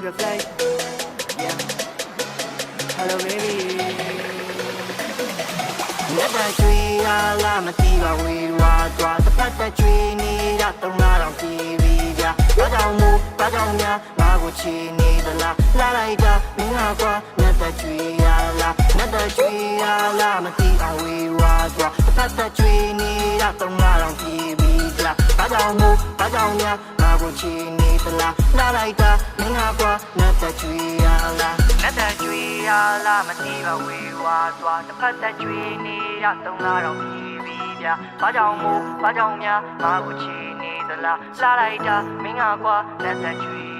the flight yeah hello baby လက်တချွေရလာမတီးပါဝေဝါသွားတစ်ပတ်တချွေနေတာသုံးလာတော့ပြေးပြီဗျာဘာကြောင့်မို့ဘာကြောင့်များငါကိုချီနေသလားလာလိုက်တာမင်းဟာကွာလက်တချွေရလာလက်တချွေရလာမတီးအောင်ဝေဝါသွားတစ်ပတ်တချွေနေတာသုံးလာတော့ပြေးပြီဗျာဘာ ကြောင့်မို့ဘာကြောင့်များငါကိုချီနေသလားလာလိုက်တာမင်းဟာကွာလက်တချွေရလာလက်တချွေရလာမတီးပါဝေဝါသွားတစ်ပတ်တချွေနေတာသုံးလာတော့ပြေးပြီဗျာဘာကြောင့်မို့ဘာကြောင့်များငါကိုချီနေသလားလာလိုက်တာမင်းဟာကွာလက်တချွေရလာ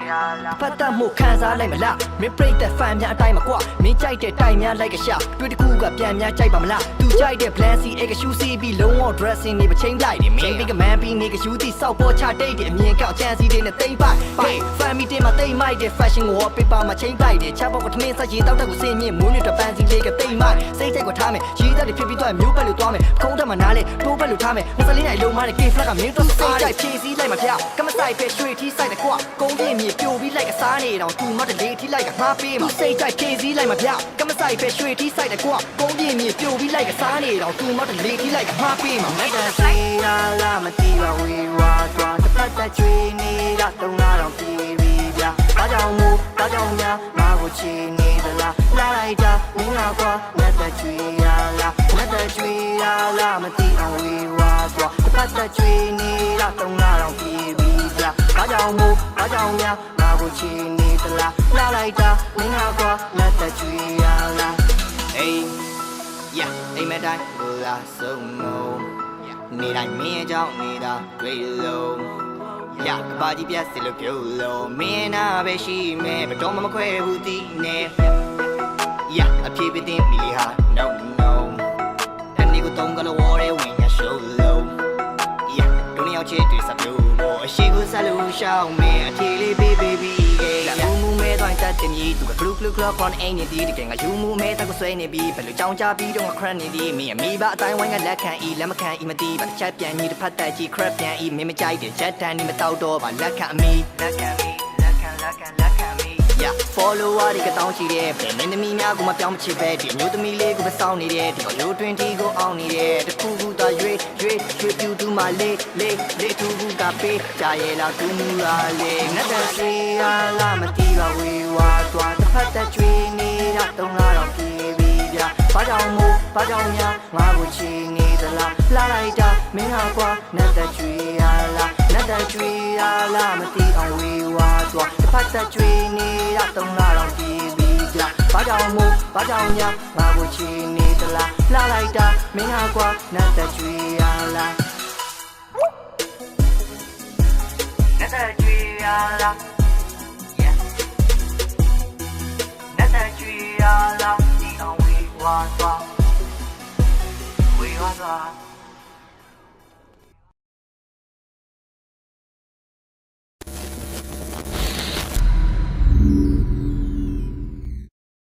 ပတ်သက်မှုခံစားလိုက်မလားမင်းပြိတ်တဲ့ဖန်များအတိုင်းမကွာမင်းကြိုက်တဲ့တိုင်များလိုက်ကရှာတွေ့တကူကပြန်များကြိုက်ပါမလားသူကြိုက်တဲ့ plan C အေကရှူစီပြီးလုံးဝ dressing နေပချင်းလိုက်တယ်မင်းဘီကမန်ပြီးနေကရှူတီစောက်ပေါ်ချတိတ်တယ်အမြင်ကောက်ချန်စီတွေနဲ့တိမ့်ပိုက်ပိုက် fan meeting မှာတိမ့်မိုက်တဲ့ fashion ကို paper မှာချင်းပိုက်တယ်ချက်ပေါက်ကထမင်းဆက်ရေးတောက်တက်ကိုစင်မြင့်မွေးနေတဲ့ပန်းစီလေးကတိမ့်မိုက်စိတ်စိတ်ကိုထားမယ်ရေးသက်တွေဖြစ်ပြီးတော့မျိုးပတ်လို့သွားမယ်ခုံးတက်မှာနားလေတိုးပတ်လို့ထားမယ်မစလင်းနိုင်လုံးမတဲ့ K flag ကမင်းတို့စိတ်ကြိုက်ဖြည့်စည်းလိုက်မှာဖျောက်ကမဆိုင်ပဲရွှေထီးဆိုင်တဲ့ကွာကုန်းပြင်းမြေပြိုပြီးလိုက်ကစားနေတော့သူမတလေးထီးလိုက်ကမှားပေးမှာစိတ်ကြိုက်ဖြည့်စည်းလိုက်မှာဖျေက်ကမဆိုင်ပဲရွှေထီးဆိုင်တဲ့ကွာကုန်းပြင်းမြေပြိုပြီးလိုက်ကစားနေတော့သူမတလေးထီးလိုက်ကမှားပေးမှာမတန်စီရလာမတီးပါဝေဝါသွားတစ်ပတ်တချွေနေတာသုံးလာတော့ပြေးပြီဗျာဘာကြောင့်မို့ဘာကြောင့်များငါကိုချီနေသလားလာလိုက်တာမင်းဟာကွာမတချွေရလာမတချွေရလာမတီးအောင်ဝေဝါသွားတစ်ပတ်တချွေနေတာသုံးလာတော့ပြေးပြီဗျာ ဘာကြောင့်မို့ဘာကြောင့်များငါကိုချီနေသလားလာလိုက်တာမင်းဟာကွာမတချွေရလာ Hey yeah အိမ်မက်တိုင်းကိုလာဆုံးလို့နေတိုင်းမင်းအကြောင်းနေတာတွေ့လို့ရကဘာကြီးပြတ်စလို့ပြုလို့မင်းနာပဲရှိမယ်ဘတော်မမခွဲဘူးတီးနေရအပြေးပတင်မီလီဟာ no ယောက်ချစ်တွေစပ်လို့ဘောအရှိကိုဆက်လို့ရှောင်းမယ်အထီလေး baby baby လာမူမူမဲတိုင်းတက်တင်ကြီးသူက glue glue glue on အိမ်နေဒီတကယ်ငါယူမူမဲတက်ကိုဆွဲနေပြီးဘယ်လိုကြောင်ကြပြီးတော့ငါ crap နေဒီမင်းအမိဘအတိုင်းဝိုင်းကလက်ခံဤလက်မခံဤမတီးပါတစ်ချက်ပြန်ကြီးတစ်ဖက်တက်ကြီး crap ပြန်ဤမင်းမကြိုက်တဲ့ jet tan ဒီမတောက်တော့ပါလက်ခံအမိလက်ခံမီလက်ခံလက်ခံလက်ခံမီ yeah follower တွေကတောင်းချီတဲ့ဘယ်မင်းသမီးများကိုမပြောင်းမချစ်ပဲဒီအမျိုးသမီးလေးကိုပဲစောင်းနေတဲ့ဒီကရိုးတွင်တီကိုအောင်နေတဲ့တခုခုသာရွေးရွေးရွေး ပြူတူမလေးလေးလေးတူခုကပေးကြရဲ့လားသူမူလာလေးငတ်တဲ့စီရလာမတီးပါဝေဝါသွားတစ်ဖက်သက်ချွေနေတာတုံးလာတော့ပြေးပြီဗျာဘာကြောင့်မို့ဘာကြောင့်များငါကိုချီနေသလားလာလိုက်တာမင်းဟာကွာငတ်တဲ့ချွေရလာငတ်တဲ့ချွေရလာမတီးအောင်ဝေဝါသွားတစ်ဖက်သက်ချွေနေတာတုံးလာတော့ပြေးပြီဗျာဘာကြောင့်မို့ဘာကြောင့်များငါကိုချီနေသလားလာလိုက်တာမင်းဟာကွာငတ်တဲ့ချွေရလာ ငတ်တဲ့ကြွေရလာ yeah ငတ်တဲ့ကြွေရလာဒီအောင်ဝေဝါသွားဝေဝါသွား